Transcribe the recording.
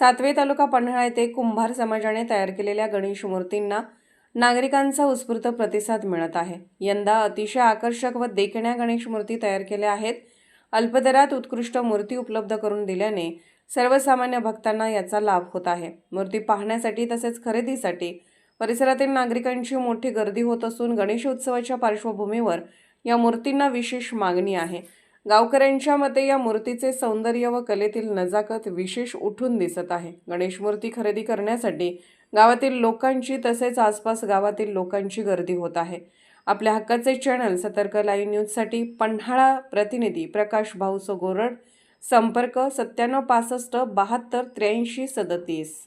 सातवे तालुका पन्हाळा येथे कुंभार समाजाने तयार केलेल्या गणेश मूर्तींना नागरिकांचा उत्स्फूर्त प्रतिसाद मिळत आहे. यंदा अतिशय आकर्षक व देखण्या गणेश मूर्ती तयार केल्या आहेत. अल्पदरात उत्कृष्ट मूर्ती उपलब्ध करून दिल्याने सर्वसामान्य भक्तांना याचा लाभ होत आहे. मूर्ती पाहण्यासाठी तसेच खरेदीसाठी परिसरातील नागरिकांची मोठी गर्दी होत असून गणेशोत्सवाच्या पार्श्वभूमीवर या मूर्तींना विशेष मागणी आहे. गावकऱ्यांच्या मते या मूर्तीचे सौंदर्य व कलेतील नजाकत विशेष उठून दिसत आहे. गणेश मूर्ती खरेदी करण्यासाठी गावातील लोकांची तसेच आसपास गावातील लोकांची गर्दी होत आहे. आपल्या हक्काचे चॅनल सतर्क लाईव्ह न्यूजसाठी पन्हाळा प्रतिनिधी प्रकाश भाऊसो गोरड संपर्क सत्त्याण्णव पासष्ट बहात्तर त्र्याऐंशी सदतीस.